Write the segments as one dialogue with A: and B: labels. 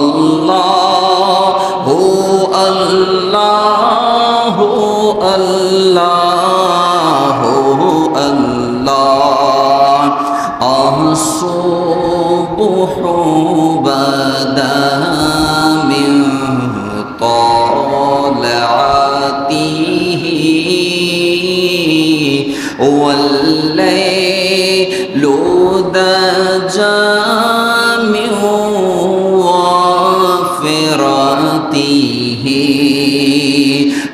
A: الله الله الله الله الصبح بدا من طلعته والليل من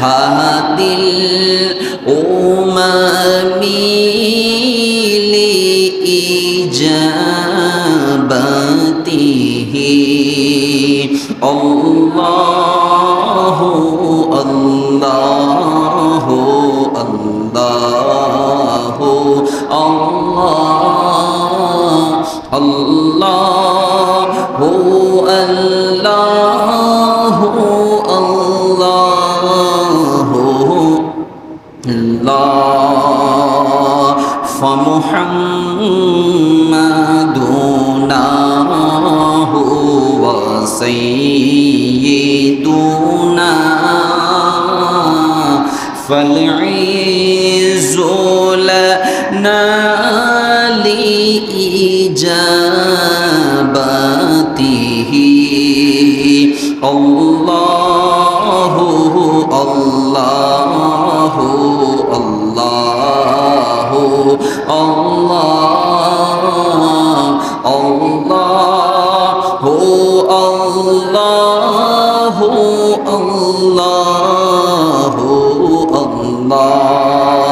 A: হাদিল umami ইজাবাতিহি। আল্লাহ আল্লাহ আল্লাহ আল্লাহ। আল্লাহ فمحمد هو سيدنا فالعز لنا لإجابته الله আল্লাহ আল্লাহ